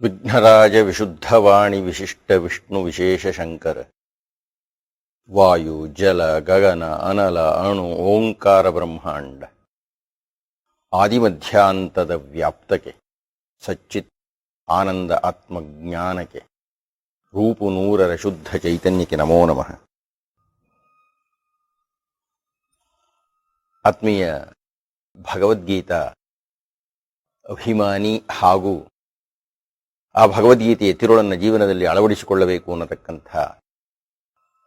ವಿಘ್ನರಾಜ ವಿಶುದ್ಧವಾಣಿ ವಿಶಿಷ್ಟ ವಿಷ್ಣು ವಿಶೇಷ ಶಂಕರ. ವಾಯು, ಜಲ, ಗಗನ, ಅನಲ, ಅಣು, ಓಂಕಾರ ಬ್ರಹ್ಮಾಂಡ. ಆದಿಮಧ್ಯಾಂತದ ವ್ಯಾಪ್ತಕ್ಕೆ, ಸಚ್ಚಿತ್ ಆನಂದ ಆತ್ಮಜ್ಞಾನಕ್ಕೆ, ರೂಪು ನೂರರ ಶುದ್ಧ ಚೈತನ್ಯಕ್ಕೆ ನಮೋ ನಮಃ. ಆತ್ಮೀಯ ಭಗವದ್ಗೀತಾ, ಅಭಿಮಾನಿ ಹಾಗೂ ಆ ಭಗವದ್ಗೀತೆಯ ತಿರುಳನ್ನು ಜೀವನದಲ್ಲಿ ಅಳವಡಿಸಿಕೊಳ್ಳಬೇಕು ಅನ್ನತಕ್ಕಂಥ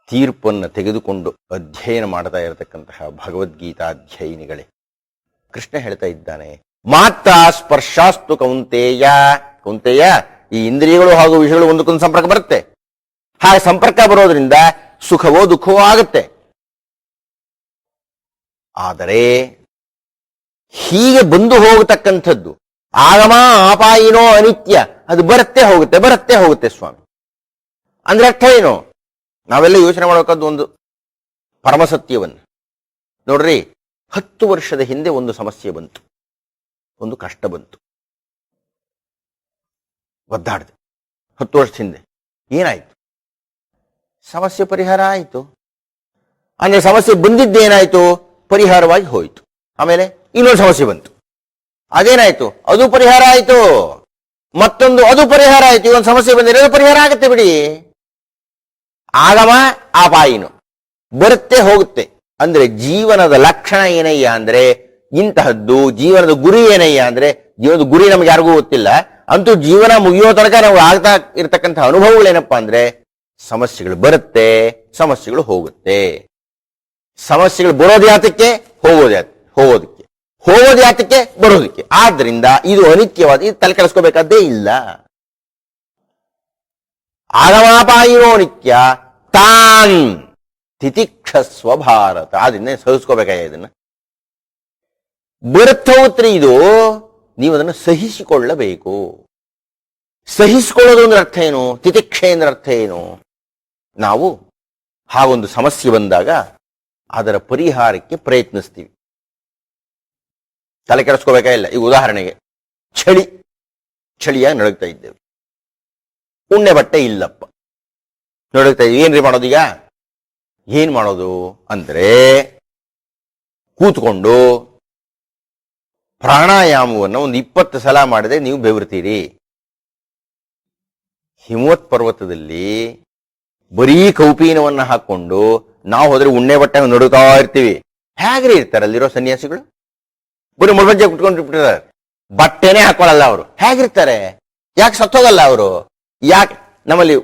ತೀರ್ಪನ್ನು ತೆಗೆದುಕೊಂಡು ಅಧ್ಯಯನ ಮಾಡ್ತಾ ಇರತಕ್ಕಂತಹ ಭಗವದ್ಗೀತಾಧ್ಯಯನಿಗಳೇ. ಕೃಷ್ಣ ಹೇಳ್ತಾ ಇದ್ದಾನೆ, ಮಾತ್ರ ಸ್ಪರ್ಶಾಸ್ತು ಕೌಂತೆಯ. ಕೌಂತೆಯ ಈ ಇಂದ್ರಿಯಗಳು ಹಾಗೂ ವಿಷಯಗಳು ಒಂದಕ್ಕೊಂದು ಸಂಪರ್ಕ ಬರುತ್ತೆ. ಹಾಗೆ ಸಂಪರ್ಕ ಬರೋದ್ರಿಂದ ಸುಖವೋ ದುಃಖವೋ ಆಗುತ್ತೆ. ಆದರೆ ಹೀಗೆ ಬಂದು ಹೋಗತಕ್ಕಂಥದ್ದು ಆಗಮ ಅಪಾಯಿನೋ ಅನಿತ್ಯ. ಅದು ಬರುತ್ತೆ ಹೋಗುತ್ತೆ ಬರುತ್ತೆ ಹೋಗುತ್ತೆ ಸ್ವಾಮಿ. ಅಂದ್ರೆ ಅರ್ಥ ಏನು? ನಾವೆಲ್ಲ ಯೋಚನೆ ಮಾಡಬೇಕಾದ ಒಂದು ಪರಮಸತ್ಯವನ್ನು. ನೋಡ್ರಿ, ಹತ್ತು ವರ್ಷದ ಹಿಂದೆ ಒಂದು ಸಮಸ್ಯೆ ಬಂತು. ಒಂದು ಕಷ್ಟ ಬಂತು. ಒದ್ದಾಡಿದೆ. ಹತ್ತು ವರ್ಷದ ಹಿಂದೆ. ಏನಾಯ್ತು? ಸಮಸ್ಯೆ ಪರಿಹಾರ ಆಯಿತು. ಅಂದ್ರೆ ಸಮಸ್ಯೆ ಬಂದಿದ್ದೇನಾಯ್ತು ಪರಿಹಾರವಾಗಿ ಹೋಯಿತು. ಆಮೇಲೆ ಇನ್ನೊಂದು ಸಮಸ್ಯೆ ಬಂತು. ಅದೇನಾಯ್ತು? ಅದು ಪರಿಹಾರ ಆಯ್ತು. ಮತ್ತೊಂದು, ಅದು ಪರಿಹಾರ ಆಯ್ತು. ಇವೊಂದು ಸಮಸ್ಯೆ ಬಂದಿದೆ ಅದು ಪರಿಹಾರ ಆಗುತ್ತೆ ಬಿಡಿ. ಆಗಮ ಬಾಯಿನು. ಬರುತ್ತೆ, ಹೋಗುತ್ತೆ. ಅಂದ್ರೆ ಜೀವನದ ಲಕ್ಷಣ ಏನಯ್ಯ ಅಂದ್ರೆ, ಇಂತಹದ್ದು ಜೀವನದ ಗುರಿ ಏನಯ್ಯ ಅಂದ್ರೆ, ಜೀವನದ ಗುರಿ ನಮ್ಗೆ ಯಾರಿಗೂ ಗೊತ್ತಿಲ್ಲ. ಅಂತೂ ಜೀವನ ಮುಗಿಯೋ ತನಕ ನಾವು ಆಗ್ತಾ ಇರತಕ್ಕಂಥ ಅನುಭವಗಳೇನಪ್ಪಾ ಅಂದ್ರೆ, ಸಮಸ್ಯೆಗಳು ಬರುತ್ತೆ, ಸಮಸ್ಯೆಗಳು ಹೋಗುತ್ತೆ. ಸಮಸ್ಯೆಗಳು ಬರೋದು ಯಾತಕ್ಕೆ ಹೋಗೋದು ಹೋಗೋದಕ್ಕೆ. ಹೋಗೋದು ಯಾತಕ್ಕೆ ಬರೋದಕ್ಕೆ. ಆದ್ರಿಂದ ಇದು ಅನಿತ್ಯವಾದ, ಇದು ತಲೆ ಕೆಡಿಸ್ಕೋಬೇಕಾದ್ದೇ ಇಲ್ಲ. ಆಗಮಾಪಾಯಿನೋ ನಿತ್ಯ ತಾನ್ ತಿತಿಕ್ಷಸ್ವ ಭಾರತ ಆದ್ರಿಂದ ಸಹಿಸ್ಕೋಬೇಕಾಗ ಇದನ್ನ. ಇದು, ನೀವು ಅದನ್ನು ಸಹಿಸಿಕೊಳ್ಳಬೇಕು. ಸಹಿಸಿಕೊಳ್ಳೋದು ಅಂದ್ರೆ ಅರ್ಥ ಏನು? ತಿತಿಕ್ಷೆ ಅಂದ್ರೆ ಅರ್ಥ ಏನು? ನಾವು ಹಾಗೊಂದು ಸಮಸ್ಯೆ ಬಂದಾಗ ಅದರ ಪರಿಹಾರಕ್ಕೆ ಪ್ರಯತ್ನಿಸ್ತೀವಿ. ತಲೆ ಕೆಡಿಸ್ಕೋಬೇಕಾಗಿಲ್ಲ ಈಗ ಉದಾಹರಣೆಗೆ, ಚಳಿ, ಚಳಿಯಾಗಿ ನಡುಗ್ತಾ ಇದ್ದೇವೆ. ಉಣ್ಣೆ ಬಟ್ಟೆ ಇಲ್ಲಪ್ಪ. ನಡುಗ್ತಾ ಇದ್ದೀವಿ. ಏನ್ರಿ ಮಾಡೋದೀಗ ಏನ್ ಮಾಡೋದು ಅಂದ್ರೆ, ಕೂತ್ಕೊಂಡು ಪ್ರಾಣಾಯಾಮವನ್ನು ಒಂದು ಇಪ್ಪತ್ತು ಸಲ ಮಾಡಿದ್ರೆ ನೀವು ಬೆವರ್ತೀರಿ. ಹಿಮವತ್ ಪರ್ವತದಲ್ಲಿ ಬರೀ ಕೌಪೀನವನ್ನ ಹಾಕೊಂಡು ನಾವು ಹೋದ್ರೆ ಉಣ್ಣೆ ಬಟ್ಟೆ ನಡುತ್ತಾ ಇರ್ತೀವಿ. ಹೇಗ್ರಿ ಇರ್ತಾರೆ ಅಲ್ಲಿರೋ ಸನ್ಯಾಸಿಗಳು? ಬರೀ ಮುಳ್ಬಜ್ಜೆ ಕುಟ್ಕೊಂಡು ಬಿಟ್ಟಿದ್ದಾರೆ. ಬಟ್ಟೆನೆ ಹಾಕೊಳ್ಳಲ್ಲ ಅವರು. ಹೇಗಿರ್ತಾರೆ? ಯಾಕೆ ಸತ್ತೋಗಲ್ಲ ಅವರು? ಯಾಕೆ ನಮ್ಮಲ್ಲಿ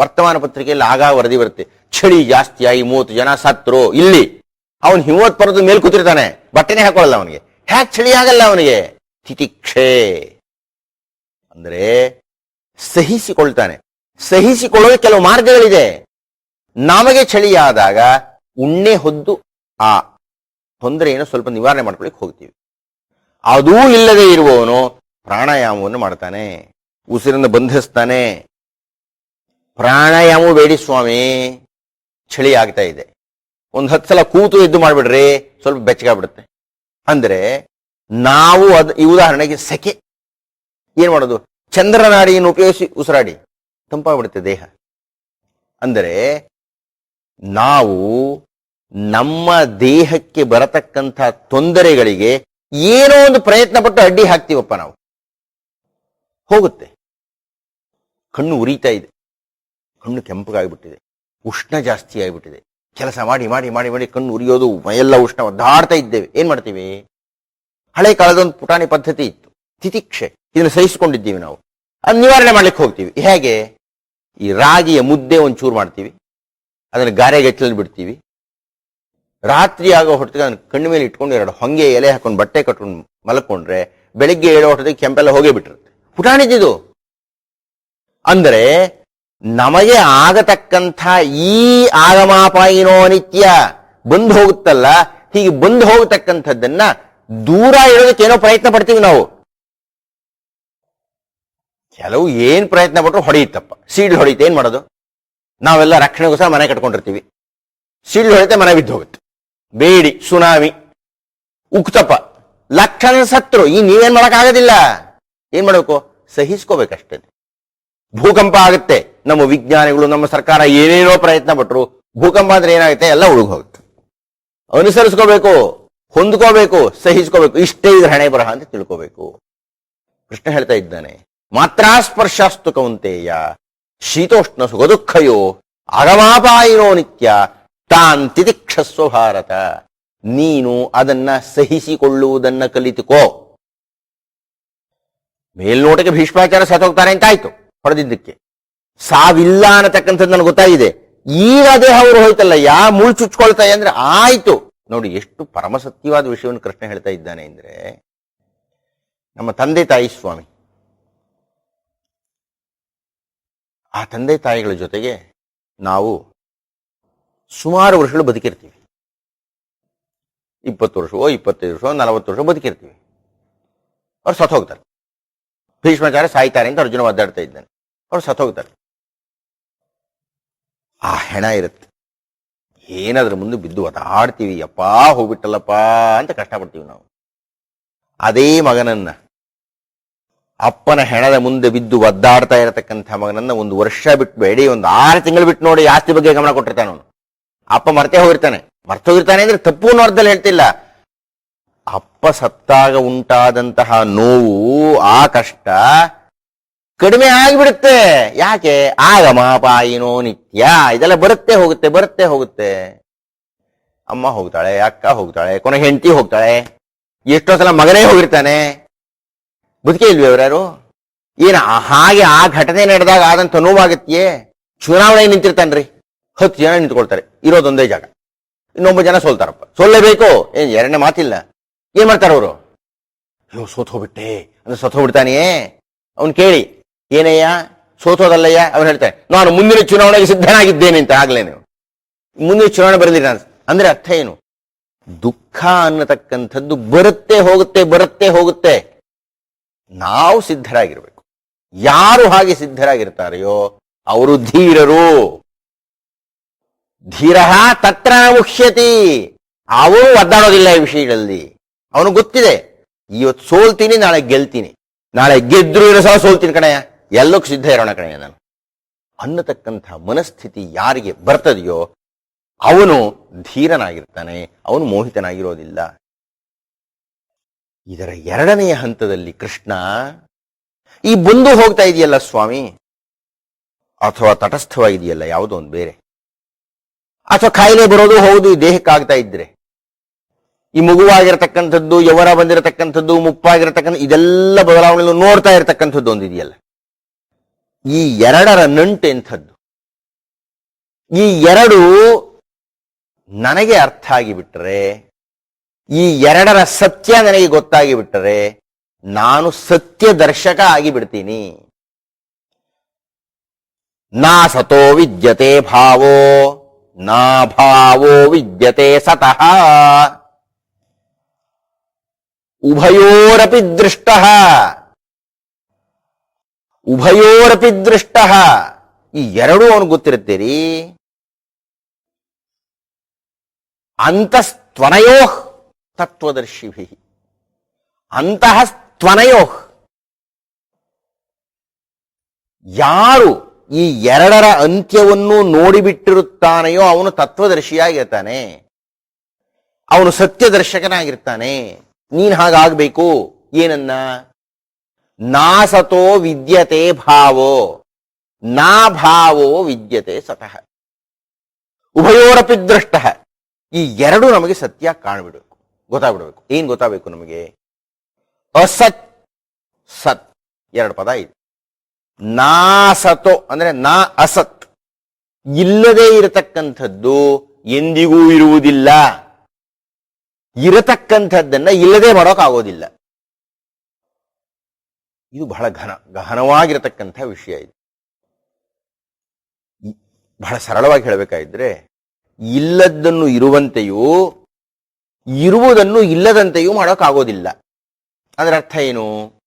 ವರ್ತಮಾನ ಪತ್ರಿಕೆಯಲ್ಲಿ ಆಗ ವರದಿ ಬರುತ್ತೆ. ಚಳಿ ಜಾಸ್ತಿಯಾಗಿ ಮೂವತ್ತು ಜನ ಸತ್ರು. ಇಲ್ಲಿ ಅವನು ಹಿಮವತ್ ಪರ್ವದ ಮೇಲೆ ಕೂತಿರ್ತಾನೆ. ಬಟ್ಟೆನೆ ಹಾಕೊಳ್ಳಲ್ಲ ಅವನಿಗೆ. ಹ್ಯಾಕ್ ಚಳಿ ಆಗಲ್ಲ ಅವನಿಗೆ. ತಿತಿಕ್ಷೆ. ಅಂದ್ರೆ ಸಹಿಸಿಕೊಳ್ತಾನೆ. ಸಹಿಸಿಕೊಳ್ಳೋದು ಕೆಲವು ಮಾರ್ಗಗಳಿದೆ. ನಮಗೆ ಚಳಿಯಾದಾಗ ಉಣ್ಣೆ ಹೊದ್ದು ಆ ತೊಂದರೆಯನ್ನು ಸ್ವಲ್ಪ ನಿವಾರಣೆ ಮಾಡ್ಕೊಳ್ಳಿಕ್ಕೆ ಹೋಗ್ತೀವಿ. ಅದೂ ಇಲ್ಲದೆ ಇರುವವನು ಪ್ರಾಣಾಯಾಮವನ್ನು ಮಾಡ್ತಾನೆ. ಉಸಿರನ್ನು ಬಂಧಿಸ್ತಾನೆ. ಪ್ರಾಣಾಯಾಮ ಬೇಡಿ ಸ್ವಾಮಿ. ಚಳಿ ಆಗ್ತಾ ಇದೆ. ಒಂದು ಹತ್ತು ಸಲ ಕೂತು ಎದ್ದು ಮಾಡಿಬಿಡ್ರಿ, ಸ್ವಲ್ಪ ಬೆಚ್ಚಗಾಗ್ಬಿಡುತ್ತೆ ಅಂದ್ರೆ ನಾವು ಅದು, ಈ ಉದಾಹರಣೆಗೆ ಸೆಕೆ. ಏನ್ ಮಾಡೋದು? ಚಂದ್ರನಾಡಿಯನ್ನು ಉಪಯೋಗಿಸಿ? ಉಸಿರಾಡಿ. ತಂಪಾಗ್ಬಿಡುತ್ತೆ ದೇಹ. ಅಂದರೆ ನಾವು ನಮ್ಮ ದೇಹಕ್ಕೆ ಬರತಕ್ಕಂಥ ತೊಂದರೆಗಳಿಗೆ ಏನೋ ಒಂದು ಪ್ರಯತ್ನ ಪಟ್ಟು ಅಡ್ಡಿ ಹಾಕ್ತೀವಪ್ಪ ನಾವು. ಹೋಗುತ್ತೆ. ಕಣ್ಣು ಉರಿತಾ ಇದೆ. ಕಣ್ಣು ಕೆಂಪಗಾಗ್ಬಿಟ್ಟಿದೆ. ಉಷ್ಣ ಜಾಸ್ತಿ ಆಗಿಬಿಟ್ಟಿದೆ. ಕೆಲಸ ಮಾಡಿ ಮಾಡಿ ಮಾಡಿ ಮಾಡಿ ಕಣ್ಣು ಉರಿಯೋದು, ಮೈಯೆಲ್ಲ ಉಷ್ಣ ಒದ್ದಾಡ್ತಾ ಇದ್ದೇವೆ. ಏನ್ ಮಾಡ್ತೀವಿ? ಹಳೆ ಕಾಲದ ಒಂದು ಪುಟಾಣಿ ಪದ್ಧತಿ ಇತ್ತು. ತಿತಿಕ್ಷೆ. ಇದನ್ನು ಸಹಿಸಿಕೊಂಡಿದ್ದೀವಿ ನಾವು. ಅದು ನಿವಾರಣೆ ಮಾಡ್ಲಿಕ್ಕೆ ಹೋಗ್ತೀವಿ. ಹೇಗೆ? ಈ ರಾಗಿಯ ಮುದ್ದೆ ಒಂಚೂರು ಮಾಡ್ತೀವಿ. ಅದನ್ನು ಗಾರೆಗೆ ಎಚ್ಚಲಲ್ಲಿ ಬಿಡ್ತೀವಿ. ರಾತ್ರಿ ಆಗೋ ಹೊತ್ತಿಗೆ ಅದನ್ನ ಕಣ್ಣು ಮೇಲೆ ಇಟ್ಕೊಂಡು ಎರಡು ಹೊಂಗೆ ಎಲೆ ಹಾಕೊಂಡು ಬಟ್ಟೆ ಕಟ್ಕೊಂಡು ಮಲ್ಕೊಂಡ್ರೆ ಬೆಳಿಗ್ಗೆ ಏಳೋ ಹೊತ್ತಿಗೆ ಕೆಂಪೆಲ್ಲ ಹೋಗೇ ಬಿಟ್ಟಿರುತ್ತೆ. ಪುಟಾಣಿದಿದು ಅಂದರೆ ನಮಗೆ ಆಗತಕ್ಕಂಥ ಈ ಆಗಮಾಪಾಯಿನೋ ನಿತ್ಯ ಬಂದು ಹೋಗುತ್ತಲ್ಲ, ಹೀಗೆ ಬಂದು ಹೋಗತಕ್ಕಂಥದ್ದನ್ನ ದೂರ ಇಡೋದಕ್ಕೆ ಏನೋ ಪ್ರಯತ್ನ ಪಡ್ತೀವಿ ನಾವು. ಕೆಲವು ಏನ್ ಪ್ರಯತ್ನ ಪಟ್ಟರು ಹೊಡೆಯುತ್ತಪ್ಪ. ಸೀಡ್ ಹೊಡೆಯುತ್ತೆ, ಏನ್ ಮಾಡೋದು? ನಾವೆಲ್ಲ ರಕ್ಷಣೆಗೋಸ್ಕರ ಮನೆ ಕಟ್ಕೊಂಡಿರ್ತೀವಿ. ಸೀಡ್ ಹೊಡೆಯುತ್ತೆ, ಮನೆ ಬಿದ್ದು ಹೋಗುತ್ತೆ. ಬೇಡಿ, ಸುನಾಮಿ. ಉಕ್ತಪ್ಪ ಲಕ್ಷಣ ಸತ್ರು ಈ ನೀವೇನ್ ಮಾಡಕ್ ಆಗೋದಿಲ್ಲ ಏನ್ ಮಾಡಬೇಕು? ಸಹಿಸ್ಕೋಬೇಕಷ್ಟೇ. ಭೂಕಂಪ ಆಗುತ್ತೆ. ನಮ್ಮ ವಿಜ್ಞಾನಿಗಳು, ನಮ್ಮ ಸರ್ಕಾರ ಏನೇನೋ ಪ್ರಯತ್ನ ಪಟ್ಟರು ಭೂಕಂಪ ಅಂದ್ರೆ ಏನಾಗುತ್ತೆ? ಎಲ್ಲ ಉಳುಗ್ ಹೋಗುತ್ತೆ. ಅನುಸರಿಸ್ಕೋಬೇಕು, ಹೊಂದ್ಕೋಬೇಕು, ಸಹಿಸ್ಕೋಬೇಕು. ಇಷ್ಟೇ ಇದ್ರ ಹಣೆ ಬರಹ ಅಂತ ತಿಳ್ಕೋಬೇಕು. ಕೃಷ್ಣ ಹೇಳ್ತಾ ಇದ್ದಾನೆ ಮಾತ್ರ ಸ್ಪರ್ಶಾಸ್ತುಕವಂತೆಯ ಶೀತೋಷ್ಣ ಸುಖ ದುಃಖಯೋ ಅಗಮಾಪಾಯಿನೋ ನಿತ್ಯ ತಾನ್ ದಿಕ್ಷಸ್ವ ಭಾರತ. ನೀನು ಅದನ್ನ ಸಹಿಸಿಕೊಳ್ಳುವುದನ್ನ ಕಲಿತುಕೋ. ಮೇಲ್ನೋಟಕ್ಕೆ ಭೀಷ್ಮಾಚಾರ ಸತ್ತೋಗ್ತಾರೆ ಅಂತ ಆಯ್ತು ಹೊರದಿದ್ದಕ್ಕೆ ಸಾವಿಲ್ಲ ಅನ್ನತಕ್ಕಂಥದ್ದು ನನಗೆ ಗೊತ್ತಾಗಿದೆ. ಈಗ ದೇಹ ಅವರು ಹೋಯ್ತಲ್ಲ ಯಾ ಮುಳ್ ಚುಚ್ಕೊಳ್ತಾ ಅಂದ್ರೆ ಆಯ್ತು. ನೋಡಿ, ಎಷ್ಟು ಪರಮಸತ್ಯವಾದ ವಿಷಯವನ್ನು ಕೃಷ್ಣ ಹೇಳ್ತಾ ಇದ್ದಾನೆ ಅಂದ್ರೆ, ನಮ್ಮ ತಂದೆ ತಾಯಿ ಸ್ವಾಮಿ, ಆ ತಂದೆ ತಾಯಿಗಳ ಜೊತೆಗೆ ನಾವು ಸುಮಾರು ವರ್ಷಗಳು ಬದುಕಿರ್ತೀವಿ. ಇಪ್ಪತ್ತು ವರ್ಷವೋ, ಇಪ್ಪತ್ತೈದು ವರ್ಷವೋ, ನಲವತ್ತು ವರ್ಷ ಬದುಕಿರ್ತೀವಿ. ಅವ್ರು ಸತ್ ಹೋಗ್ತಾರೆ. ಭೀಷ್ಮಾಚಾರ್ಯ ಸಾಯ್ತಾರೆ ಅಂತ ಅರ್ಜುನ ಒದ್ದಾಡ್ತಾ ಇದ್ದಾನೆ. ಅವ್ರು ಸತ್ ಹೋಗ್ತಾರೆ. ಆ ಹೆಣ ಇರುತ್ತೆ. ಏನಾದ್ರ ಮುಂದೆ ಬಿದ್ದು ಒದಾಡ್ತೀವಿ ಯಪ್ಪಾ, ಹೋಗ್ಬಿಟ್ಟಲ್ಲಪ್ಪ ಅಂತ ಕಷ್ಟಪಡ್ತೀವಿ ನಾವು. ಅದೇ ಮಗನನ್ನ. ಅಪ್ಪನ ಹೆಣದ ಮುಂದೆ ಬಿದ್ದು ಒದ್ದಾಡ್ತಾ ಇರತಕ್ಕಂಥ ಮಗನನ್ನ ಒಂದು ವರ್ಷ ಬಿಟ್ಟು ಬೇಡಿ, ಒಂದು ಆರು ತಿಂಗಳು ಬಿಟ್ಟು ನೋಡಿ ಆಸ್ತಿ ಬಗ್ಗೆ ಗಮನ ಕೊಟ್ಟಿರ್ತಾನೆ ಅವನು. ಅಪ್ಪ ಮರ್ತೇ ಹೋಗಿರ್ತಾನೆ. ಮರ್ತೋಗಿರ್ತಾನೆ ಅಂದ್ರೆ ತಪ್ಪು ಅನ್ನೋ ಅರ್ಥದಲ್ಲಿ ಹೇಳ್ತಿಲ್ಲ. ಅಪ್ಪ ಸತ್ತಾಗ ಉಂಟಾದಂತಹ ನೋವು, ಆ ಕಷ್ಟ ಕಡಿಮೆ ಆಗಿಬಿಡುತ್ತೆ. ಯಾಕೆ? ಆಗ ಮಹಾಪಾಯಿನೋ ನಿತ್ಯ. ಇದೆಲ್ಲ ಬರುತ್ತೆ, ಹೋಗುತ್ತೆ ಬರುತ್ತೆ, ಹೋಗುತ್ತೆ. ಅಮ್ಮ ಹೋಗ್ತಾಳೆ, ಅಕ್ಕ ಹೋಗ್ತಾಳೆ, ಕೊನೆ ಹೆಂಡತಿ ಹೋಗ್ತಾಳೆ. ಎಷ್ಟೋ ಸಲ ಮಗನೇ ಹೋಗಿರ್ತಾನೆ. ಬದುಕೇ ಇಲ್ವಿ ಅವ್ರ್ಯಾರು ಏನ ಹಾಗೆ ಆ ಘಟನೆ ನಡೆದಾಗ ಆದಂತ ನೋವಾಗತ್ತೆಯೇ ಚುನಾವಣೆ ನಿಂತಿರ್ತಾನ್ರಿ. ಹತ್ತು ಜನ ನಿಂತ್ಕೊಳ್ತಾರೆ. ಇರೋದೊಂದೇ ಜಾಗ. ಇನ್ನೊಬ್ಬ ಜನ ಸೋಲ್ತಾರಪ್ಪ. ಸೋಲ್ಲೇಬೇಕು? ಏನ್ ಎರಡನೇ ಮಾತಿಲ್ಲ. ಏನ್ ಮಾಡ್ತಾರ ಅವರು? ಅಯ್ಯೋ, ಸೋತ್ ಹೋಗ್ಬಿಟ್ಟೆ. ಅಂದ್ರೆ ಸೋತ್ ಹೋಗ್ಬಿಡ್ತಾನೆಯೇ? ಅವ್ನು ಕೇಳಿ, ಏನಯ್ಯ? ಸೋತೋದಲ್ಲಯ್ಯ? ಅವ್ನು ಹೇಳ್ತಾನೆ ನಾನು ಮುಂದಿನ ಚುನಾವಣೆಗೆ ಸಿದ್ಧನಾಗಿದ್ದೇನೆ ಅಂತ ಆಗ್ಲೇ ನೀವು. ಮುಂದಿನ ಚುನಾವಣೆ ಬರಲಿಲ್ಲ ನಾನು. ಅಂದ್ರೆ ಅರ್ಥ ಏನು? ದುಃಖ ಅನ್ನತಕ್ಕಂಥದ್ದು ಬರುತ್ತೆ, ಹೋಗುತ್ತೆ ಬರುತ್ತೆ, ಹೋಗುತ್ತೆ. ನಾವು ಸಿದ್ಧರಾಗಿರ್ಬೇಕು. ಯಾರು ಹಾಗೆ ಸಿದ್ಧರಾಗಿರ್ತಾರೆಯೋ, ಅವರು ಧೀರರು. ಧೀರ ತತ್ರ ಮುಖ್ಯತಿ. ಅವನು ಒದ್ದಾಡೋದಿಲ್ಲ ಈ ವಿಷಯಗಳಲ್ಲಿ. ಅವನು ಗೊತ್ತಿದೆ, ಇವತ್ತು ಸೋಲ್ತೀನಿ, ನಾಳೆ ಗೆಲ್ತೀನಿ. ನಾಳೆ ಗೆದ್ರು ಇರೋ ಸಹ ಸೋಲ್ತೀನಿ ಕಣಯ್ಯ. ಎಲ್ಲಕ್ಕೂ ಸಿದ್ಧ ಇರೋಣ ಕಣಯ್ಯ ನಾನು. ಅನ್ನತಕ್ಕಂಥ ಮನಸ್ಥಿತಿ ಯಾರಿಗೆ ಬರ್ತದೆಯೋ, ಅವನು ಧೀರನಾಗಿರ್ತಾನೆ, ಅವನು ಮೋಹಿತನಾಗಿರೋದಿಲ್ಲ. ಇದರ ಎರಡನೆಯ ಹಂತದಲ್ಲಿ ಕೃಷ್ಣ, ಈ ಬಂದು ಹೋಗ್ತಾ ಇದೆಯಲ್ಲ ಸ್ವಾಮಿ? ಅಥವಾ ತಟಸ್ಥವಾಗಿದೆಯಲ್ಲ ಯಾವುದೋ ಒಂದು ಬೇರೆ? ಅಥವಾ ಕಾಯಿಲೆ ಬರೋದು ಹೌದು, ಈ ದೇಹಕ್ಕಾಗ್ತಾ ಇದ್ರೆ. ಈ ಮಗುವಾಗಿರತಕ್ಕಂಥದ್ದು, ಯವರ ಬಂದಿರತಕ್ಕಂಥದ್ದು, ಮುಪ್ಪಾಗಿರತಕ್ಕಂಥ ಇದೆಲ್ಲ ಬದಲಾವಣೆ ನೋಡ್ತಾ ಇರತಕ್ಕಂಥದ್ದು ಒಂದಿದೆಯಲ್ಲ ಈ ಎರಡರ ನಂಟು ಎಂಥದ್ದು? ಈ ಎರಡು ನನಗೆ ಅರ್ಥ ಆಗಿಬಿಟ್ರೆ, ಈ ಎರಡರ ಸತ್ಯ ನನಗೆ ಗೊತ್ತಾಗಿ ಬಿಟ್ಟರೆ ನಾನು ಸತ್ಯ ದರ್ಶಕ ಆಗಿಬಿಡ್ತೀನಿ. ನಾ ಸತೋ ವಿದ್ಯತೆ ಭಾವೋ. ನಾ ಭಾವೋ ವಿದ್ಯತೆ ಸತಃ ಉಭಯೋರಪಿ ದೃಷ್ಟ ಉಭಯೋರಪಿ ದೃಷ್ಟ ಈ ಎರಡೂ ಅವನು ಗೊತ್ತಿರುತ್ತೀರಿ ಅಂತಸ್ತ್ವನಯೋ ತತ್ವದರ್ಶಿಭಿ ಅಂತಹ ತ್ವನಯೋ ಯಾರು ಈ ಎರಡರ ಅಂತ್ಯವನ್ನು ನೋಡಿಬಿಟ್ಟಿರುತ್ತಾನೆಯೋ ಅವನು ತತ್ವದರ್ಶಿಯಾಗಿರ್ತಾನೆ. ಅವನು ಸತ್ಯದರ್ಶಕನಾಗಿರ್ತಾನೆ. ನೀನ್ ಹಾಗಾಗಬೇಕು. ಏನನ್ನ? ನಾಸತೋ ವಿದ್ಯತೆ ಭಾವೋ. ನಾ ಭಾವೋ ವಿದ್ಯತೆ ಸತಃ. ಉಭಯೋರಪಿ ದೃಷ್ಟ ಈ ಎರಡು ನಮಗೆ ಸತ್ಯ ಕಾಣ್ಬಿಡ್ಬೇಕು. ಗೊತ್ತಾಗ್ಬಿಡ್ಬೇಕು. ಏನ್ ಗೊತ್ತಾಗಬೇಕು ನಮಗೆ? ಅಸತ್, ಸತ್, ಎರಡು ಪದ ಇದೆ. ನಾ ಸತೋ ಅಂದ್ರೆ ನಾ ಅಸತ್. ಇಲ್ಲದೆ ಇರತಕ್ಕಂಥದ್ದು ಎಂದಿಗೂ ಇರುವುದಿಲ್ಲ. ಇರತಕ್ಕಂಥದ್ದನ್ನ ಇಲ್ಲದೆ ಮಾಡೋಕ್ಕಾಗೋದಿಲ್ಲ ಇದು ಬಹಳ ಘನ, ಗಹನವಾಗಿರತಕ್ಕಂಥ ವಿಷಯ ಇದು. ಬಹಳ ಸರಳವಾಗಿ ಹೇಳಬೇಕಾದ್ರೆ ಇಲ್ಲದನ್ನು ಇರುವಂತೆಯೂ, ಇರುವುದನ್ನು ಇಲ್ಲದಂತೆಯೂ ಮಾಡೋಕ್ಕಾಗೋದಿಲ್ಲ ಅದರ ಅರ್ಥ ಏನು?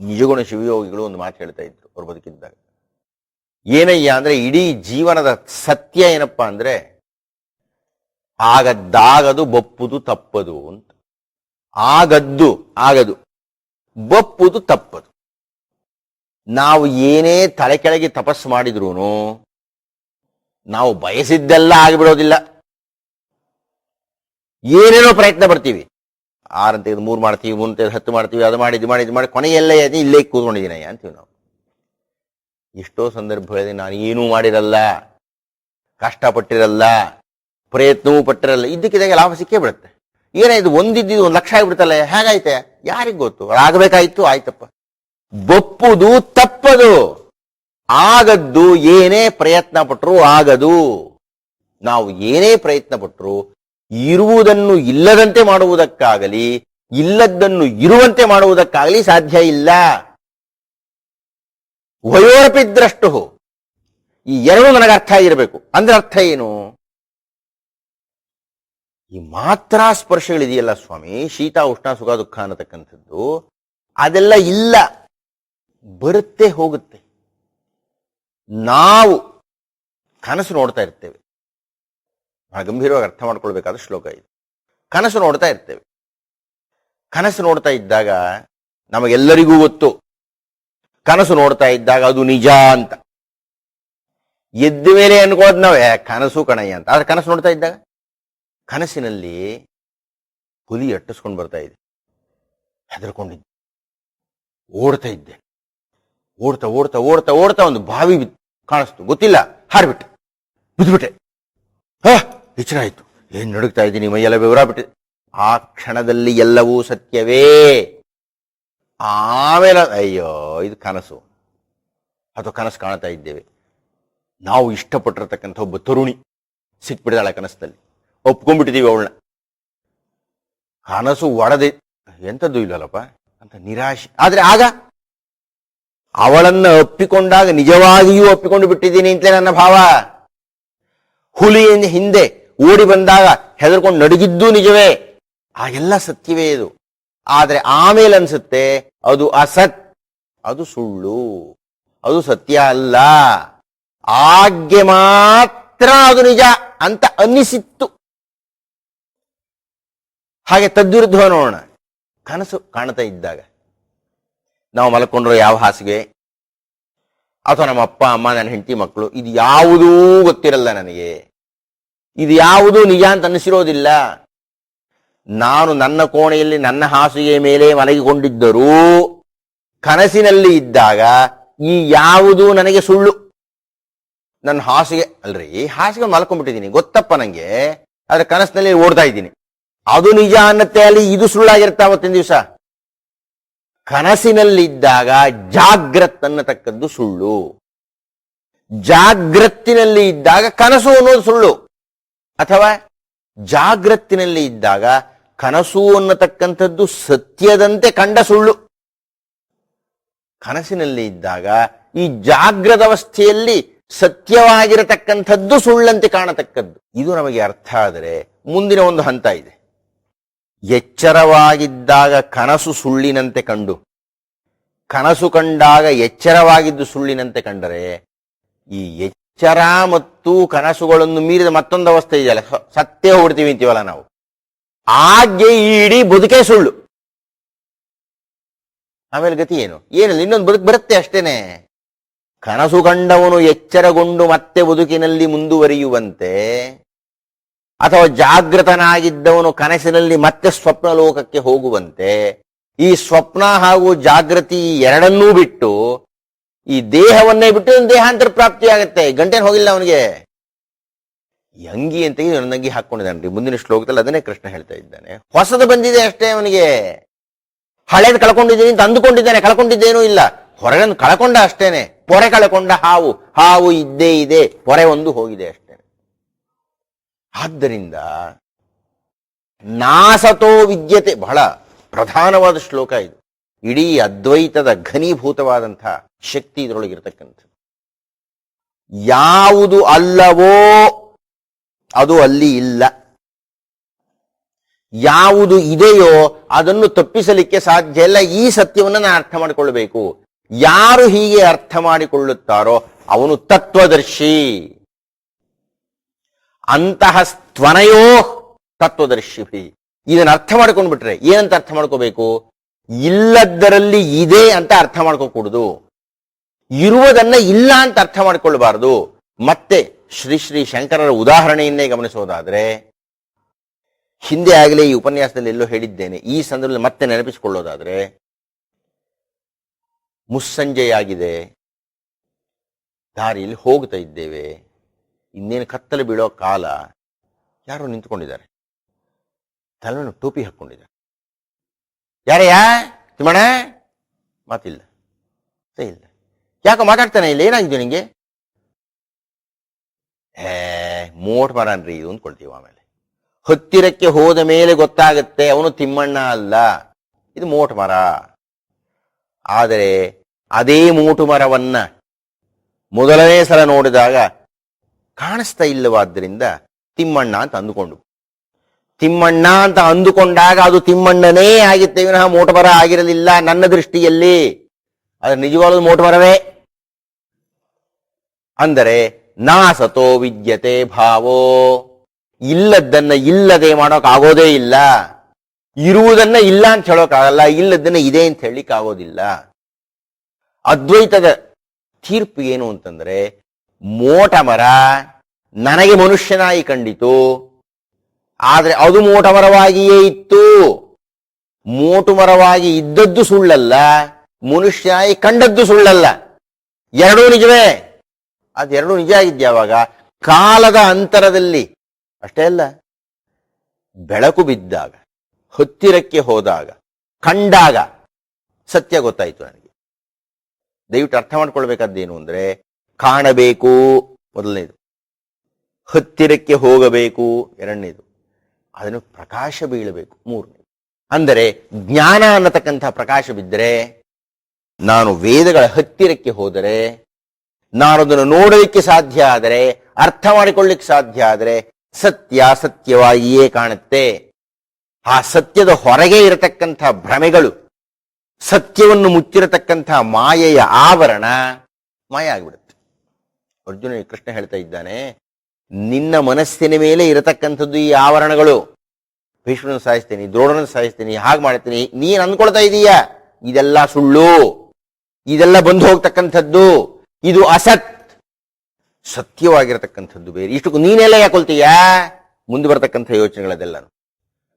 ನಿಜಗುಣ ಶಿವಯೋಗಿಗಳು ಒಂದು ಮಾತು ಹೇಳ್ತಾ ಇದ್ರು ಅವ್ರು ಬದುಕಿದ್ದಾಗ. ಏನಯ್ಯ ಅಂದ್ರೆ ಇಡೀ ಜೀವನದ ಸತ್ಯ ಏನಪ್ಪಾ ಅಂದ್ರೆ ಆಗದ್ದಾಗದು ಬಪ್ಪುದು ತಪ್ಪದು ಅಂತ. ಆಗದ್ದು, ಆಗದು, ಬಪ್ಪುದು ತಪ್ಪದು. ನಾವು ಏನೇ ತಲೆ ಕೆಳಗೆ ತಪಸ್ಸು ಮಾಡಿದ್ರು ನಾವು ಬಯಸಿದ್ದೆಲ್ಲ ಆಗಿಬಿಡೋದಿಲ್ಲ. ಏನೇನೋ ಪ್ರಯತ್ನ ಬರ್ತೀವಿ ಆರಂತ ಇದು ಮೂರು ಮಾಡ್ತೀವಿ, ಮೂರು ತೆಗೆದು ಹತ್ತು ಮಾಡ್ತೀವಿ, ಅದು ಮಾಡಿ, ಇದು ಮಾಡಿ ಇದು ಮಾಡಿ, ಕೊನೆಯಲ್ಲೇ ಎದ್ದು ಇಲ್ಲೇ ಕೂತ್ಕೊಂಡಿದ್ದೀನಿ ಅಂತೀವಿ ನಾವು. ಎಷ್ಟೋ ಸಂದರ್ಭಗಳಲ್ಲಿ ನಾನು ಏನೂ ಮಾಡಿರಲ್ಲ, ಕಷ್ಟಪಟ್ಟಿರಲ್ಲ, ಪ್ರಯತ್ನವೂ ಪಟ್ಟಿರಲ್ಲ, ಇದ್ದಕ್ಕಿದ್ದಾಗೆ ಲಾಭ ಸಿಕ್ಕೇ ಬಿಡುತ್ತೆ. ಏನಾಯ್ತು ಒಂದಿದ್ದು ಒಂದು ಲಕ್ಷ ಆಗ್ಬಿಡ್ತಲ್ಲ ಹೇಗಾಯ್ತೆ? ಯಾರಿಗ್ ಗೊತ್ತು? ಆಗಬೇಕಾಯ್ತು ಆಯ್ತಪ್ಪ. ಬೊಪ್ಪುದು, ತಪ್ಪದು. ಆಗದ್ದು, ಏನೇ ಪ್ರಯತ್ನ ಪಟ್ಟರು ಆಗದು. ನಾವು ಏನೇ ಪ್ರಯತ್ನ ಪಟ್ಟರು ಇರುವುದನ್ನು ಇಲ್ಲದಂತೆ ಮಾಡುವುದಕ್ಕಾಗಲಿ, ಇಲ್ಲದ್ದನ್ನು ಇರುವಂತೆ ಮಾಡುವುದಕ್ಕಾಗಲಿ ಸಾಧ್ಯ ಇಲ್ಲ. ವಯೋರಪಿದ್ರಷ್ಟು ಈ ಎರಡು ನನಗೆ ಅರ್ಥ ಆಗಿರಬೇಕು. ಅಂದ್ರೆ ಅರ್ಥ ಏನು? ಈ ಮಾತ್ರ ಸ್ಪರ್ಶಗಳಿದೆಯಲ್ಲ ಸ್ವಾಮಿ, ಶೀತ, ಉಷ್ಣ, ಸುಖ, ದುಃಖ ಅನ್ನತಕ್ಕಂಥದ್ದು. ಅದೆಲ್ಲ ಇಲ್ಲ. ಬರುತ್ತೆ ಹೋಗುತ್ತೆ. ನಾವು ಕನಸು ನೋಡ್ತಾ ಇರ್ತೇವೆ. ಬಹಳ ಗಂಭೀರವಾಗಿ ಅರ್ಥ ಮಾಡ್ಕೊಳ್ಬೇಕಾದ ಶ್ಲೋಕ ಇದು. ಕನಸು ನೋಡ್ತಾ ಇರ್ತೇವೆ. ಕನಸು ನೋಡ್ತಾ ಇದ್ದಾಗ ನಮಗೆಲ್ಲರಿಗೂ ಗೊತ್ತು. ಕನಸು ನೋಡ್ತಾ ಇದ್ದಾಗ ಅದು ನಿಜ ಅಂತ. ಎದ್ದ ಮೇಲೆ ಅನ್ಕೋದ್ ನಾವೇ ಕನಸು ಕಣಯ್ಯ ಅಂತ. ಆದ್ರೆ ಕನಸು ನೋಡ್ತಾ ಇದ್ದಾಗ ಕನಸಿನಲ್ಲಿ ಹುಲಿ ಅಟ್ಟಿಸ್ಕೊಂಡು ಬರ್ತಾ ಇದೆ. ಹೆದರ್ಕೊಂಡಿದ್ದೆ. ಓಡ್ತಾ ಇದ್ದೆ. ಓಡ್ತಾ ಓಡ್ತಾ ಓಡ್ತಾ ಓಡ್ತಾ ಒಂದು ಬಾವಿ ಬಿತ್ತು ಕಾಣಿಸ್ತು. ಗೊತ್ತಿಲ್ಲ. ಹಾರ್ಬಿಟ್ಟೆ ಬಿದ್ದುಬಿಟ್ಟೆ ಹಾ! ಎಚ್ಚರ ಆಯಿತು ಏನ್ ನಡುಗ್ತಾ ಇದ್ದೀನಿ? ಮೈಯೆಲ್ಲ ವಿವರ ಬಿಟ್ಟು. ಆ ಕ್ಷಣದಲ್ಲಿ ಎಲ್ಲವೂ ಸತ್ಯವೇ. ಆಮೇಲೆ, ಅಯ್ಯೋ, ಇದು ಕನಸು. ಅಥವಾ ಕನಸು ಕಾಣ್ತಾ ಇದ್ದೇವೆ. ನಾವು ಇಷ್ಟಪಟ್ಟಿರತಕ್ಕಂಥ ಒಬ್ಬ ತರುಣಿ ಸಿಕ್ಬಿಡ್ತಾಳೆ ಕನಸಲ್ಲಿ ಒಪ್ಕೊಂಡ್ಬಿಟ್ಟಿದ್ದೀವಿ ಅವಳನ್ನ. ಕನಸು ಒಡದೆ, ಎಂಥದ್ದು ಇಲ್ಲಲ್ಲಪ್ಪ? ಅಂತ ನಿರಾಶೆ. ಆದ್ರೆ ಆಗ ಅವಳನ್ನ ಒಪ್ಪಿಕೊಂಡಾಗ ನಿಜವಾಗಿಯೂ ಒಪ್ಪಿಕೊಂಡು ಬಿಟ್ಟಿದ್ದೀನಿ ಅಂತಲೇ ನನ್ನ ಭಾವ. ಹುಲಿಯಿಂದ ಹಿಂದೆ ಓಡಿ ಬಂದಾಗ ಹೆದರ್ಕೊಂಡು ನಡುಗಿದ್ದು ನಿಜವೇ. ಆಗೆಲ್ಲ ಸತ್ಯವೇ ಇದು. ಆದ್ರೆ ಆಮೇಲೆ ಅನ್ಸುತ್ತೆ, ಅದು ಅಸತ್, ಅದು ಸುಳ್ಳು, ಅದು ಸತ್ಯ ಅಲ್ಲ. ಆಗ್ಗೆ ಮಾತ್ರ ಅದು ನಿಜ ಅಂತ ಅನ್ನಿಸಿತ್ತು. ಹಾಗೆ ತದ್ವಿರುದ್ಧ ನೋಡೋಣ. ಕನಸು ಕಾಣ್ತಾ ಇದ್ದಾಗ. ನಾವು ಮಲ್ಕೊಂಡ್ರು ಯಾವ ಹಾಸಿಗೆ? ಅಥವಾ ನಮ್ಮ ಅಪ್ಪ, ಅಮ್ಮ, ನನ್ನ ಹೆಂಡತಿ, ಮಕ್ಕಳು, ಇದು ಯಾವುದೂ ಗೊತ್ತಿರಲ್ಲ ನನಗೆ. ಇದು ಯಾವುದೂ ನಿಜ ಅಂತ ಅನ್ನಿಸಿರೋದಿಲ್ಲ. ನಾನು ನನ್ನ ಕೋಣೆಯಲ್ಲಿ ನನ್ನ ಹಾಸಿಗೆ ಮೇಲೆ ಮಲಗಿಕೊಂಡಿದ್ದರೂ ಕನಸಿನಲ್ಲಿ ಇದ್ದಾಗ ಈ ಯಾವುದು ನನಗೆ ಸುಳ್ಳು. ನನ್ನ ಹಾಸಿಗೆ, ಅಲ್ರಿ ಹಾಸಿಗೆ ಮಲ್ಕೊಂಡ್ಬಿಟ್ಟಿದ್ದೀನಿ. ಗೊತ್ತಪ್ಪ ನನಗೆ ಆದ್ರೆ ಕನಸಿನಲ್ಲಿ ಓಡ್ತಾ ಇದ್ದೀನಿ. ಅದು ನಿಜ ಅನ್ನತ್ತೆ ಅಲ್ಲಿ ಇದು ಸುಳ್ಳಾಗಿರುತ್ತೆ ಅವತ್ತಿನ ದಿವಸ. ಕನಸಿನಲ್ಲಿದ್ದಾಗ ಜಾಗ್ರತ್ ಅನ್ನತಕ್ಕದ್ದು ಸುಳ್ಳು. ಜಾಗ್ರತ್ತಿನಲ್ಲಿ ಇದ್ದಾಗ ಕನಸು ಅನ್ನೋದು ಸುಳ್ಳು. ಅಥವಾ ಜಾಗ್ರತ್ತಿನಲ್ಲಿ ಇದ್ದಾಗ ಕನಸು ಅನ್ನತಕ್ಕಂಥದ್ದು ಸತ್ಯದಂತೆ ಕಂಡ ಸುಳ್ಳು. ಕನಸಿನಲ್ಲಿ ಇದ್ದಾಗ ಈ ಜಾಗ್ರದ ಅವಸ್ಥೆಯಲ್ಲಿ ಸತ್ಯವಾಗಿರತಕ್ಕಂಥದ್ದು ಸುಳ್ಳಂತೆ ಕಾಣತಕ್ಕದ್ದು. ಇದು ನಮಗೆ ಅರ್ಥ ಆದರೆ ಮುಂದಿನ ಒಂದು ಹಂತ ಇದೆ. ಎಚ್ಚರವಾಗಿದ್ದಾಗ ಕನಸು ಸುಳ್ಳಿನಂತೆ ಕಂಡು. ಕನಸು ಕಂಡಾಗ ಎಚ್ಚರವಾಗಿದ್ದು ಸುಳ್ಳಿನಂತೆ ಕಂಡರೆ ಈ ಎಚ್ಚರ ಮತ್ತು ಕನಸುಗಳನ್ನು ಮೀರಿದ ಮತ್ತೊಂದು ಅವಸ್ಥೆ ಇದೆಯಲ್ಲ? ಸತ್ಯ ಹೊಡ್ತೀವಿ ಅಂತೀವಲ್ಲ ನಾವು. ಆಗ್ಗೆ ಈ ಇಡೀ ಬದುಕೇ ಸುಳ್ಳು. ಆಮೇಲೆ ಗತಿ ಏನು? ಏನಿಲ್ಲ, ಇನ್ನೊಂದು ಬದುಕು ಬರುತ್ತೆ ಅಷ್ಟೇನೆ. ಕನಸು ಕಂಡವನು ಎಚ್ಚರಗೊಂಡು ಮತ್ತೆ ಬದುಕಿನಲ್ಲಿ ಮುಂದುವರಿಯುವಂತೆ, ಅಥವಾ ಜಾಗೃತನಾಗಿದ್ದವನು ಕನಸಿನಲ್ಲಿ ಮತ್ತೆ ಸ್ವಪ್ನ ಲೋಕಕ್ಕೆ ಹೋಗುವಂತೆ, ಈ ಸ್ವಪ್ನ ಹಾಗೂ ಜಾಗೃತಿ ಎರಡನ್ನೂ ಬಿಟ್ಟು ಈ ದೇಹವನ್ನೇ ಬಿಟ್ಟು ದೇಹಾಂತರ ಪ್ರಾಪ್ತಿ ಆಗುತ್ತೆ ಗಂಟೆನ ಹೋಗಿಲ್ಲ ಅವನಿಗೆ. ಅಂಗಿ ಅಂತ ನನ್ನಂಗಿ ಹಾಕೊಂಡಿದ್ದಾನೆ ಮುಂದಿನ ಶ್ಲೋಕದಲ್ಲಿ ಅದನ್ನೇ ಕೃಷ್ಣ ಹೇಳ್ತಾ ಇದ್ದಾನೆ. ಹೊಸದು ಬಂದಿದೆ ಅಷ್ಟೇ ಅವನಿಗೆ. ಹಳೇದು ಕಳ್ಕೊಂಡಿದ್ದೀನಿ ಅಂತ ಅಂದುಕೊಂಡಿದ್ದಾನೆ. ಕಳ್ಕೊಂಡಿದ್ದೇನೂ ಇಲ್ಲ. ಹೊರಗನ್ನು ಕಳ್ಕೊಂಡ ಅಷ್ಟೇನೆ. ಪೊರೆ ಕಳ್ಕೊಂಡ ಹಾವು. ಹಾವು ಇದ್ದೇ ಇದೆ. ಪೊರೆ ಒಂದು ಹೋಗಿದೆ ಅಷ್ಟೇ. ಆದ್ದರಿಂದ ನಾಸತೋ ವಿದ್ಯತೆ ಬಹಳ ಪ್ರಧಾನವಾದ ಶ್ಲೋಕ ಇದು. ಇಡೀ ಅದ್ವೈತದ ಘನೀಭೂತವಾದಂತಹ ಶಕ್ತಿ ಇದರೊಳಗಿರ್ತಕ್ಕಂಥದ್ದು. ಯಾವುದು ಅಲ್ಲವೋ ಅದು ಅಲ್ಲಿ ಇಲ್ಲ. ಯಾವುದು ಇದೆಯೋ ಅದನ್ನು ತಪ್ಪಿಸಲಿಕ್ಕೆ ಸಾಧ್ಯ ಇಲ್ಲ. ಈ ಸತ್ಯವನ್ನು ನಾನು ಅರ್ಥ ಮಾಡಿಕೊಳ್ಳಬೇಕು. ಯಾರು ಹೀಗೆ ಅರ್ಥ ಮಾಡಿಕೊಳ್ಳುತ್ತಾರೋ ಅವನು ತತ್ವದರ್ಶಿ. ಅಂತಹ ಸ್ತನಯೋ ತತ್ವದರ್ಶಿ ಇದನ್ನ ಅರ್ಥ ಮಾಡ್ಕೊಂಡ್ಬಿಟ್ರೆ ಏನಂತ ಅರ್ಥ ಮಾಡ್ಕೋಬೇಕು? ಇಲ್ಲದರಲ್ಲಿ ಇದೆ ಅಂತ ಅರ್ಥ ಮಾಡ್ಕೋಕೂಡುದು. ಇರುವುದನ್ನ ಇಲ್ಲ ಅಂತ ಅರ್ಥ ಮಾಡ್ಕೊಳ್ಬಾರ್ದು. ಮತ್ತೆ ಶ್ರೀ ಶ್ರೀ ಶಂಕರರ ಉದಾಹರಣೆಯನ್ನೇ ಗಮನಿಸೋದಾದ್ರೆ, ಹಿಂದೆ ಆಗಲೇ ಈ ಉಪನ್ಯಾಸದಲ್ಲಿ ಎಲ್ಲೋ ಹೇಳಿದ್ದೇನೆ, ಈ ಸಂದರ್ಭದಲ್ಲಿ ಮತ್ತೆ ನೆನಪಿಸಿಕೊಳ್ಳೋದಾದ್ರೆ, ಮುಸ್ಸಂಜೆಯಾಗಿದೆ, ದಾರಿಯಲ್ಲಿ ಹೋಗ್ತಾ ಇದ್ದೇವೆ, ಇನ್ನೇನು ಕತ್ತಲು ಬೀಳೋ ಕಾಲ, ಯಾರೋ ನಿಂತ್ಕೊಂಡಿದ್ದಾರೆ. ತಲೆಯನ್ನು ಟೋಪಿ ಹಾಕ್ಕೊಂಡಿದ್ದಾರೆ. ಯಾರಯ್ಯ? ತಿಮ್ಮಣ್ಣ? ಮಾತಿಲ್ಲ. ಸರಿ ಇಲ್ಲ. ಯಾಕೋ ಮಾತಾಡ್ತಾನೆ ಇಲ್ಲ? ಏನಾಗಿದೆ ನಿಂಗೆ? ಹೇ, ಮೋಟ್ ಮರನ್ರಿ ಇದು ಅಂದ್ಕೊಳ್ತೀವಿ ಆಮೇಲೆ. ಹತ್ತಿರಕ್ಕೆ ಹೋದ ಮೇಲೆ ಗೊತ್ತಾಗುತ್ತೆ ಅವನು ತಿಮ್ಮಣ್ಣ ಅಲ್ಲ. ಇದು ಮೋಟ್ ಮರ. ಆದರೆ ಅದೇ ಮೋಟು ಮರವನ್ನ ಮೊದಲನೇ ಸಲ ನೋಡಿದಾಗ ಕಾಣಿಸ್ತಾ ಇಲ್ಲವಾದ್ದರಿಂದ ತಿಮ್ಮಣ್ಣ ಅಂತ ಅಂದುಕೊಂಡು ತಿಮ್ಮಣ್ಣ ಅಂತ ಅಂದುಕೊಂಡಾಗ ಅದು ತಿಮ್ಮಣ್ಣನೇ ಆಗಿತ್ತೆ. ವಿನಃ ಮೋಟಮರ ಆಗಿರಲಿಲ್ಲ ನನ್ನ ದೃಷ್ಟಿಯಲ್ಲಿ. ಅದು ನಿಜವಾದ ಮೋಟಮರವೇ ಅಂದರೆ ನಾಸತೋ ವಿದ್ಯತೆ ಭಾವೋ. ಇಲ್ಲದ್ದನ್ನ ಇಲ್ಲದೆ ಮಾಡೋಕ್ ಆಗೋದೇ ಇಲ್ಲ. ಇರುವುದನ್ನ ಇಲ್ಲ ಅಂತ ಹೇಳೋಕ್ಕಾಗಲ್ಲ ಇಲ್ಲದನ್ನ ಇದೆ ಅಂತ ಹೇಳಿಕ್ ಆಗೋದಿಲ್ಲ ಅದ್ವೈತದ ತೀರ್ಪು ಏನು ಅಂತಂದ್ರೆ, ಮೋಟಮರ ನನಗೆ ಮನುಷ್ಯನಾಗಿ ಕಂಡಿತು ಆದ್ರೆ ಅದು ಮೋಟ ಮರವಾಗಿಯೇ ಇತ್ತು. ಮೋಟು ಮರವಾಗಿ ಇದ್ದದ್ದು ಸುಳ್ಳಲ್ಲ, ಮನುಷ್ಯನಾಗಿ ಕಂಡದ್ದು ಸುಳ್ಳಲ್ಲ. ಎರಡೂ ನಿಜವೇ? ಅದೆರಡೂ ನಿಜ ಆಗಿದ್ದೆ ಯಾವಾಗ ಕಾಲದ ಅಂತರದಲ್ಲಿ. ಅಷ್ಟೇ ಅಲ್ಲ, ಬೆಳಕು ಬಿದ್ದಾಗ, ಹತ್ತಿರಕ್ಕೆ ಹೋದಾಗ, ಕಂಡಾಗ ಸತ್ಯ ಗೊತ್ತಾಯಿತು ನನಗೆ. ದಯವಿಟ್ಟು ಅರ್ಥ ಮಾಡ್ಕೊಳ್ಬೇಕಾದ್ದೇನು ಅಂದರೆ, ಕಾಣಬೇಕು ಮೊದಲನೇದು. ಹತ್ತಿರಕ್ಕೆ ಹೋಗಬೇಕು ಎರಡನೇದು. ಅದನ್ನು ಪ್ರಕಾಶ ಬೀಳಬೇಕು ಮೂರನೇ. ಅಂದರೆ ಜ್ಞಾನ ಅನ್ನತಕ್ಕಂಥ ಪ್ರಕಾಶ ಬಿದ್ದರೆ ನಾನು ವೇದಗಳ ಹತ್ತಿರಕ್ಕೆ ಹೋದರೆ ನಾನು ಅದನ್ನು ನೋಡಲಿಕ್ಕೆ ಸಾಧ್ಯ ಆದರೆ, ಅರ್ಥ ಮಾಡಿಕೊಳ್ಳಿಕ್ಕೆ ಸಾಧ್ಯ ಆದರೆ ಸತ್ಯ ಸತ್ಯವಾಗಿಯೇ ಕಾಣುತ್ತೆ. ಆ ಸತ್ಯದ ಹೊರಗೆ ಇರತಕ್ಕಂಥ ಭ್ರಮೆಗಳು, ಸತ್ಯವನ್ನು ಮುಚ್ಚಿರತಕ್ಕಂಥ ಮಾಯೆಯ ಆವರಣ ಮಾಯ ಆಗಿಬಿಡುತ್ತೆ. ಅರ್ಜುನ ಕೃಷ್ಣ ಹೇಳ್ತಾ ಇದ್ದಾನೆ ನಿನ್ನ ಮನಸ್ಸಿನ ಮೇಲೆ ಇರತಕ್ಕಂಥದ್ದು ಈ ಆವರಣಗಳು. ಭೀಷ್ಮನ ಸಾಯಿಸ್ತೀನಿ, ದ್ರೋಣನ ಸಾಯಿಸ್ತೀನಿ, ಹಾಗೆ ಮಾಡ್ತೀನಿ. ನೀನ್ ಅಂದ್ಕೊಳ್ತಾ ಇದೀಯ? ಇದೆಲ್ಲ ಸುಳ್ಳು. ಇದೆಲ್ಲ ಬಂದು ಹೋಗ್ತಕ್ಕಂಥದ್ದು. ಇದು ಅಸತ್. ಸತ್ಯವಾಗಿರತಕ್ಕಂಥದ್ದು ಬೇರೆ. ಇಷ್ಟು ನೀನೆಲ್ಲ ಯಾಕೊಳ್ತೀಯ ಮುಂದೆ ಬರತಕ್ಕಂಥ ಯೋಚನೆಗಳದೆಲ್ಲ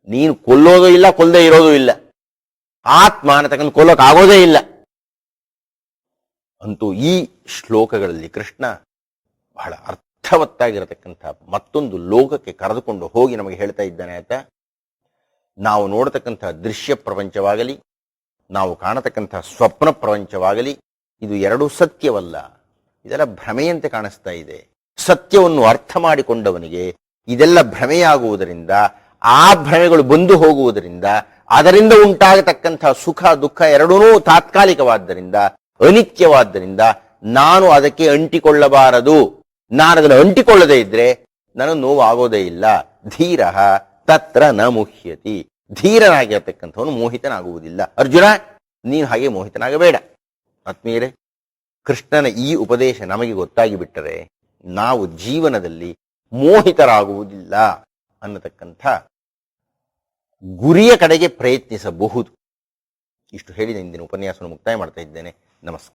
ನೀನು ಕೊಲ್ಲೋದು ಇಲ್ಲ ಕೊಲ್ಲದೆ ಇರೋದು ಇಲ್ಲ. ಆತ್ಮ ಅನ್ನತಕ್ಕಂಥ ಕೊಲ್ಲೋಕ್ ಆಗೋದೇ ಇಲ್ಲ. ಅಂತೂ ಈ ಶ್ಲೋಕಗಳಲ್ಲಿ ಕೃಷ್ಣ ಬಹಳ ಅರ್ಥವತ್ತಾಗಿರತಕ್ಕಂಥ ಮತ್ತೊಂದು ಲೋಕಕ್ಕೆ ಕರೆದುಕೊಂಡು ಹೋಗಿ ನಮಗೆ ಹೇಳ್ತಾ ಇದ್ದಾನೆ ಆಯ್ತಾ ನಾವು ನೋಡತಕ್ಕಂಥ ದೃಶ್ಯ ಪ್ರಪಂಚವಾಗಲಿ, ನಾವು ಕಾಣತಕ್ಕಂಥ ಸ್ವಪ್ನ ಪ್ರಪಂಚವಾಗಲಿ, ಇದು ಎರಡೂ ಸತ್ಯವಲ್ಲ. ಇದೆಲ್ಲ ಭ್ರಮೆಯಂತೆ ಕಾಣಿಸ್ತಾ ಇದೆ. ಸತ್ಯವನ್ನು ಅರ್ಥ ಮಾಡಿಕೊಂಡವನಿಗೆ ಇದೆಲ್ಲ ಭ್ರಮೆಯಾಗುವುದರಿಂದ, ಆ ಭ್ರಮೆಗಳು ಬಂದು ಹೋಗುವುದರಿಂದ, ಅದರಿಂದ ಉಂಟಾಗತಕ್ಕಂಥ ಸುಖ, ದುಃಖ ಎರಡೂ ತಾತ್ಕಾಲಿಕವಾದ್ದರಿಂದ, ಅನಿತ್ಯವಾದ್ದರಿಂದ ನಾನು ಅದಕ್ಕೆ ಅಂಟಿಕೊಳ್ಳಬಾರದು. ನಾನು ಅದನ್ನು ಅಂಟಿಕೊಳ್ಳದೇ ಇದ್ರೆ ನನಗೆ ನೋವು ಇಲ್ಲ. ಧೀರ ತತ್ರ ನ ಮುಹ್ಯತಿ. ಧೀರನಾಗಿರ್ತಕ್ಕಂಥವನು ಮೋಹಿತನಾಗುವುದಿಲ್ಲ. ಅರ್ಜುನ, ನೀನು ಹಾಗೆ ಮೋಹಿತನಾಗಬೇಡ. ಆತ್ಮೀಯರೇ, ಕೃಷ್ಣನ ಈ ಉಪದೇಶ ನಮಗೆ ಗೊತ್ತಾಗಿ ಬಿಟ್ಟರೆ ನಾವು ಜೀವನದಲ್ಲಿ ಮೋಹಿತರಾಗುವುದಿಲ್ಲ ಅನ್ನತಕ್ಕಂಥ ಗುರಿಯ ಕಡೆಗೆ ಪ್ರಯತ್ನಿಸಬಹುದು. ಇಷ್ಟು ಹೇಳಿದ ಇಂದಿನ ಉಪನ್ಯಾಸವನ್ನು ಮುಕ್ತಾಯ ಮಾಡ್ತಾ ಇದ್ದೇನೆ. ನಮಸ್ಕಾರ.